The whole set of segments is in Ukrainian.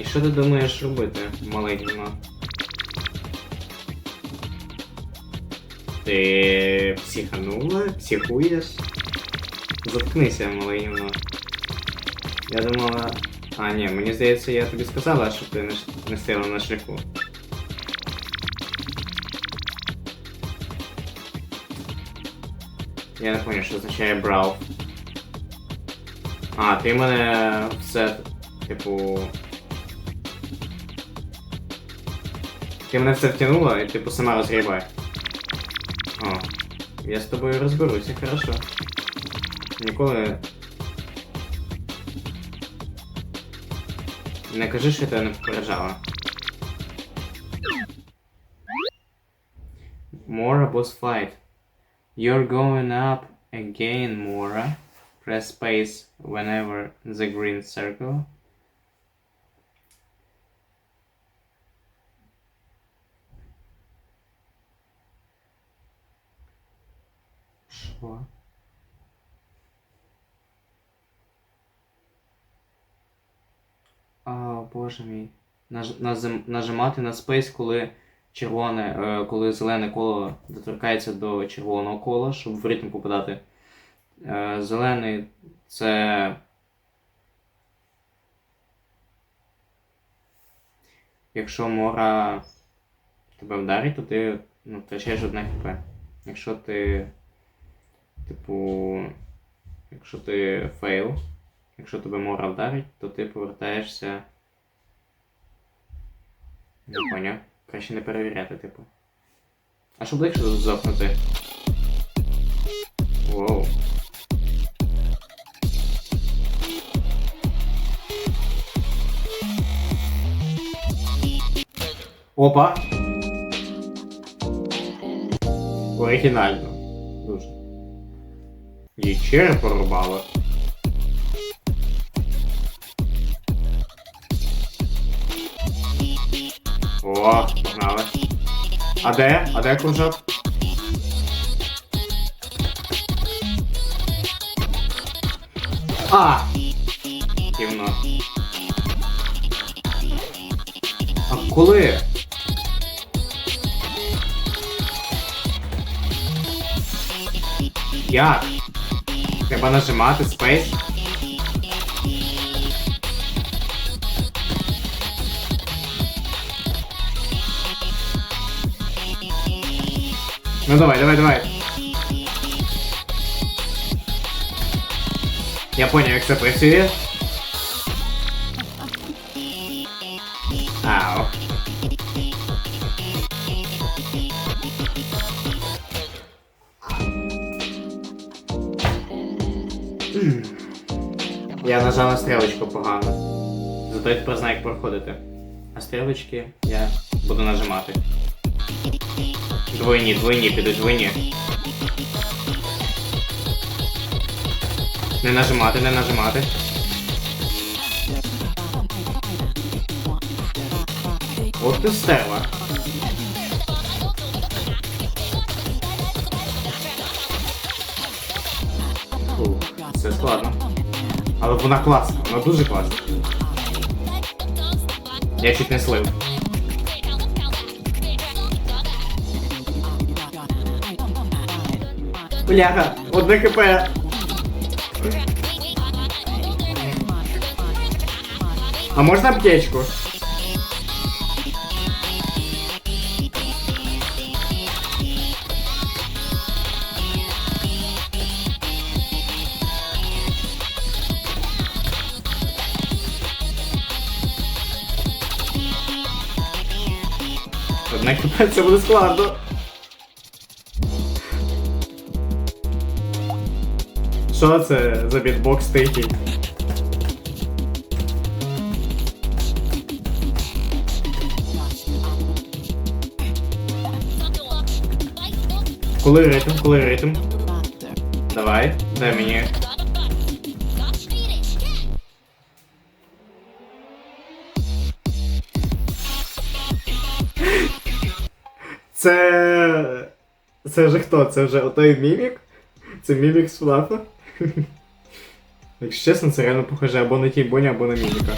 І що ти думаєш робити, малий Діма? Ти психанула? Психуєш? Заткнися, малий Діма. Я думала. А, ні, мені здається, я тобі сказала, що ти не стояла на шляху. Я не пам'ятаю, що означає брав. А, ти мене все, типу. Ти мене все втягнула і типу сама розгрібай. О, я з тобою розберуся, хорошо. Ніколи. Не кажи, що я тебе не попереджала. Mora boss fight. You're going up again, Mora. Press space whenever the green circle. Що? А, боже мій. Наж, назим, нажимати на Space, коли червоне, е, коли зелене коло доторкається до червоного кола, щоб в ритм попадати. Е, зелений це. Якщо мора тебе вдарить, то ти ну, втрачаєш одне хп. Якщо ти. Типу. Якщо ти фейл, якщо тебе мора вдарить, то ти повертаєшся. Не поняв. Краще не перевіряти, типу. А що буде, якщо тут зопнути? Воу. Опа! Оригінально. Їй череп порубало. О, погнали. А де? А де кружок? А! Ківно. А коли? Як? Треба нажимати Space? Ну давай, давай, давай. Я понял, як це працює. Я нажав на стрілочку погано. Зато я тепер знаю, як проходити. А стрілочки я буду нажимати. Двойні, двойні, підуть двойні. Не нажимати, не нажимати. От ти стерва. Це складно. Але вона класна, вона дуже класна. Я чуть не слив. Бляха, одне КП. А можна аптечку? Одне це буде складно. Що це за бітбокс тихий? Коли ритм, коли ритм? Давай, дай мені. Це. Це вже хто? Це вже отой мімік? Це мімік з Флафа? Якщо чесно, це реально похоже або на тій боні, або на міміка.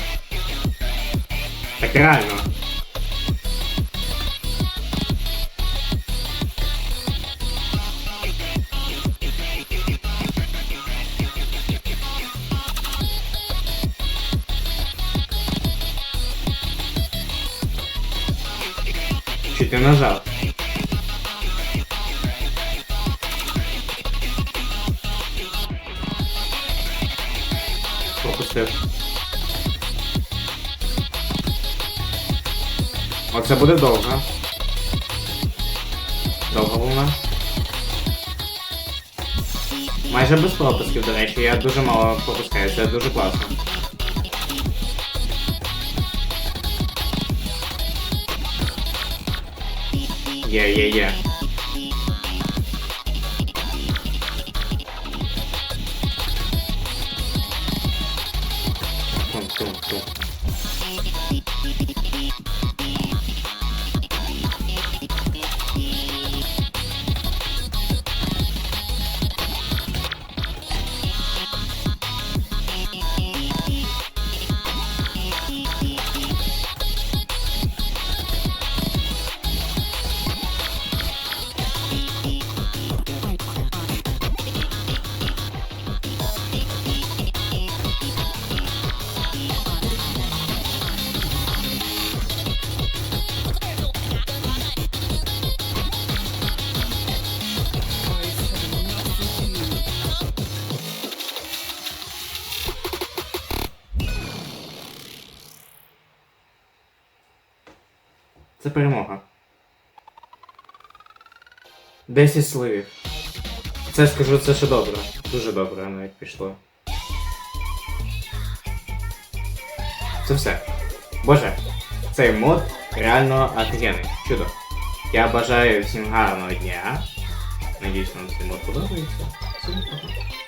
Так реально. Чи ти нажав? Пропустив. Оце буде довго. Довга волна. Майже без пропусків, до речі, я дуже мало пропускаю, це дуже класно. Є, є, є. Це перемога. 10 сливів. Це скажу, це ще добре. Дуже добре навіть пішло. Це все. Боже, цей мод реально офігенний. Чудо. Я бажаю всім гарного дня. Надіюсь, вам цей мод подобається. Всім пока.